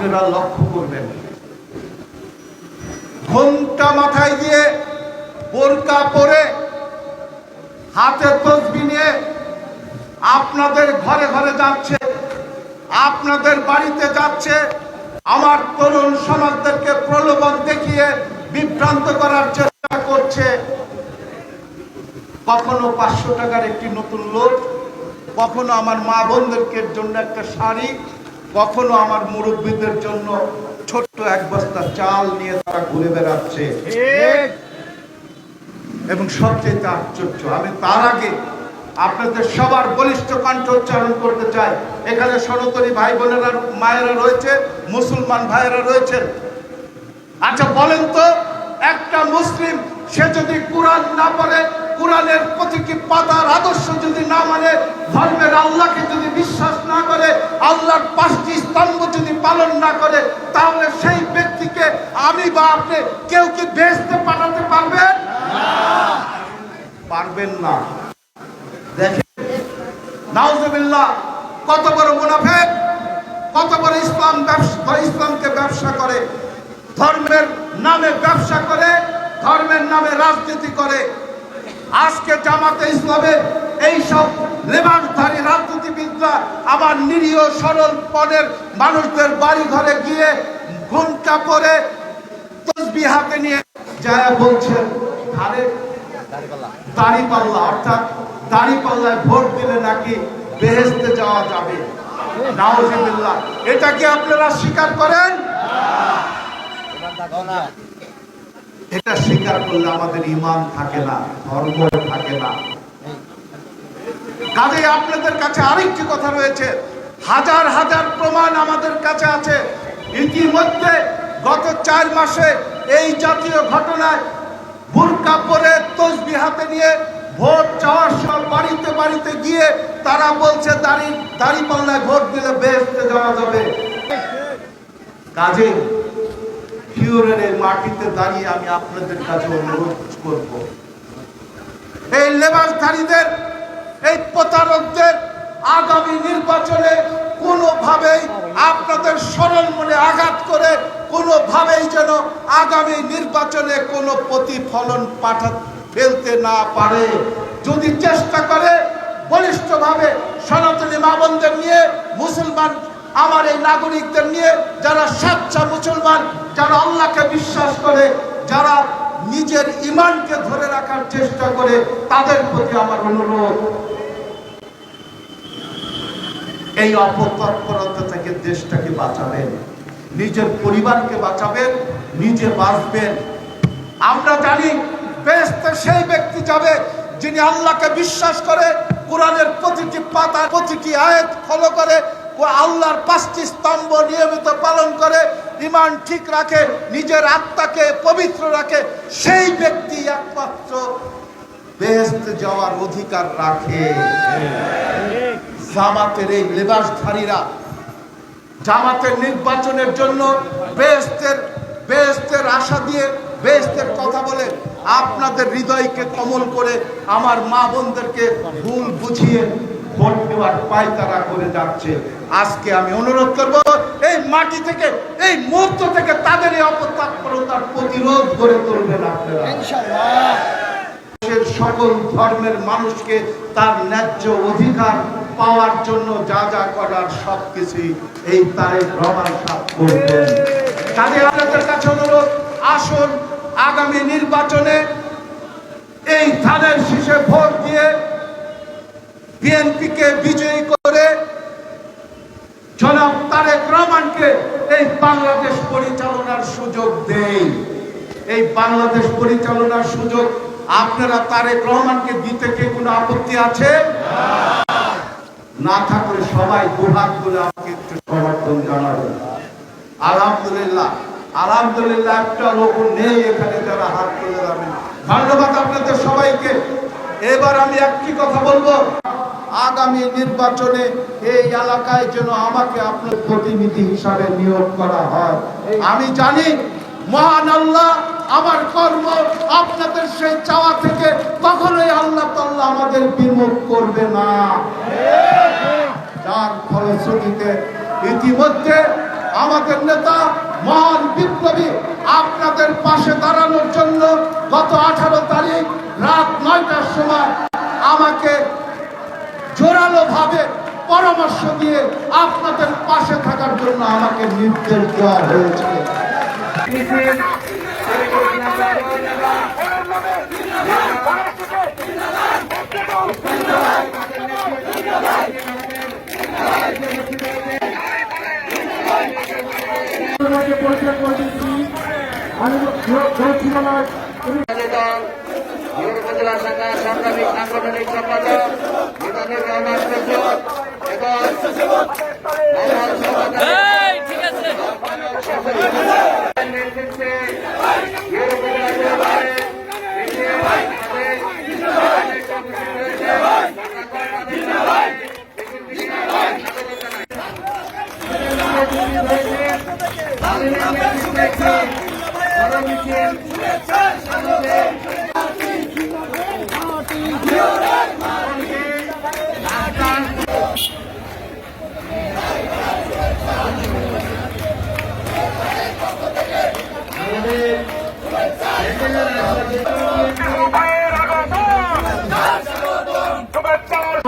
আপনারা লক্ষ্য করবেন। ঘোমটা মাথায় দিয়ে বোরকা পরে হাতে তসবি নিয়ে আপনাদের ঘরে ঘরে যাচ্ছে, আপনাদের বাড়িতে যাচ্ছে, আমার তরুণ সমাজদেরকে প্রলোভন দেখিয়ে বিভ্রান্ত করার চেষ্টা করছে। কখনো পাঁচশো টাকার একটি নতুন লোক, কখনো আমার মা বোনদেরকে জন্য একটা শাড়ি কখনো আমার মুরব্বীদের জন্য ছোট্ট এক বস্তা চাল নিয়ে তারা ঘুরে বেড়াচ্ছে। এবং সবচেয়ে আশ্চর্য, আমি তার আগে আপনাদের সবার বলিষ্ঠ কণ্ঠ উচ্চারণ করতে চাই। এখানে সনাতনী ভাই বোনেরা, মায়েরা রয়েছে, মুসলমান ভাইয়েরা রয়েছেন। আচ্ছা বলেন তো, একটা মুসলিম, সে যদি কোরআন না পড়ে, কোরআনের প্রতিটি পাতার আদর্শ যদি না মানে ধর্মের আল্লাহকে যদি বিশ্বাস না করে, আল্লাহর পাঁচটি স্তম্ভ যদি পালন না করে, তাহলে সেই ব্যক্তিকে আমি বা আপনি কেউ কি বেসতে পাঠাতে পারবেন? পারবেন না। দেখেন, নাউজুবিল্লাহ, কত বড় মুনাফেক, কত বড় ইসলাম ব্যবসা ইসলামকে ব্যবসা করে, ধর্মের নামে ব্যবসা করে, ধর্মের নামে রাজনীতি করে আজকে জামাতে ইসলামের এই সব লেবাসধারী রাজনীতিবিদরা আবার নিরীহ সরল পদের মানুষদের বাড়ি ঘরে গিয়ে ঘুমটা পরে তসবি হাতে নিয়ে যায় বলছেন আরে দাড়ি পাল্লা অর্থাৎ দাড়ি পাল্লায় ভোট দিলে নাকি বেহেস্তে যাওয়া যাবে? এটা কি আপনারা স্বীকার করেন? এটা স্বীকার করলে আমাদের ইমান থাকে না, ধর্ম থাকে না। কাজে আপনাদের কাছে আরেকটি কথা রয়েছে, হাজার হাজার প্রমাণ আমাদের কাছে আছে। ইতিমধ্যে গত চার মাসে এই জাতীয় ঘটনায় বুরকা পরে তসবি হাতে নিয়ে ভোট চাওয়ার সব বাড়িতে বাড়িতে গিয়ে তারা বলছে, দাড়ি দাড়ি পাল্লায় ভোট দিলে বেসতে যাওয়া যাবে। কাজে শিওরের মাটিতে দাঁড়িয়ে আমি আপনাদের কাছে অনুরোধ করব। এই লেবাসধারীদের এই প্রতারকদের আগামী নির্বাচনে কোনোভাবেই আপনাদের সরল মনে আঘাত করে, কোনোভাবেই যেন আগামী নির্বাচনে কোনো প্রতিফলন পাঠা ফেলতে না পারে। যদি চেষ্টা করে, বলিষ্ঠভাবে সনাতনী মা বোনদের নিয়ে মুসলমান আমার এই নাগরিকদের নিয়ে যারা সাচ্চা মুসলমান, যারা আল্লাহকে বিশ্বাস করে, যারা নিজের ইমানকে ধরে রাখার চেষ্টা করে, তাদের প্রতি আমার অনুরোধ। এই অপতৎপরতা থেকে দেশটাকে বাঁচাবেন, নিজের পরিবারকে বাঁচাবেন, নিজে বাঁচবেন। আমরা জানি, বেহেশতে সেই ব্যক্তি যাবে যিনি আল্লাহকে বিশ্বাস করে, কোরআনের প্রতিটি পাতা প্রতিটি আয়াত ফলো করে ও আল্লাহর পাঁচটি স্তম্ভ নিয়মিত পালন করে ইমান ঠিক রাখে, নিজের আত্মাকে পবিত্র রাখে, সেই ব্যক্তি একমাত্র বেহেস্তে যাওয়ার অধিকার রাখে। জামাতের এই লেবাসধারীরা জামাতের নির্বাচনের জন্য বেহেস্তের বেহেস্তের আশা দিয়ে বেহেস্তের কথা বলে আপনাদের হৃদয়কে কমল করে আমার মা বোনদেরকে ভুল বুঝিয়ে ভোট দেওয়ার পায়তারা করে যাচ্ছে। আজকে আমি অনুরোধ করব, এই মাটি থেকে, এই মুহূর্ত থেকে তাদের এই অপতৎপরতার প্রতিরোধ করে তুলবেন আপনারা। সকল ধর্মের মানুষকে তার ন্যায্য অধিকার পাওয়ার জন্য যা যা করার সব কিছুই এই তারেক রহমান করবেন। কাজে আপনাদের কাছে অনুরোধ, আসুন আগামী নির্বাচনে এই ধানের শীষে ভোট দিয়ে বিএনপিকে বিজয়ী করে জনাব তারেক রহমানকে এই বাংলাদেশ পরিচালনার সুযোগ দেই। এই বাংলাদেশ পরিচালনার সুযোগ আপনারা তারেক রহমানকে দিতে কে কোনো আপত্তি আছে? না থাকলে সবাই দুহাত তুলে আমাকে একটু সমর্থন জানাবেন। আলহামদুলিল্লাহ আলহামদুলিল্লাহ একটা লোক নেই এখানে যারা হাত তুলে যাবেন ধন্যবাদ আপনাদের সবাইকে। এবার আমি একটি কথা বলব। আগামী নির্বাচনে এই এলাকায় যেন আমাকে আপনার প্রতিনিধি হিসাবে নিয়োগ করা হয়। আমি জানি, মহান আল্লাহ আমার কর্ম আপনাদের সেই চাওয়া থেকে কখনোই আল্লাহ তাল্লাহ আমাদের বিমুখ করবে না। যার ফলশ্রুতিতে ইতিমধ্যে আমাদের নেতা মহান বিপ্লবী আপনাদের পাশে দাঁড়ানোর জন্য গত আঠারো পরামর্শ দিয়ে আপনাদের পাশে থাকার জন্য আমাকে নির্দেশ দেওয়া হয়েছে। সংগ্রামী সাংগঠনিক সম্পাদক মিজানুর রহমান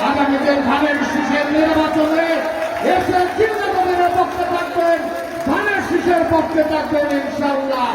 আগামীতে ধানের শীষের নির্বাচনে এসে কবিরের পক্ষে থাকবেন ধানের শীষের পক্ষে থাকবেন ইনশাল্লাহ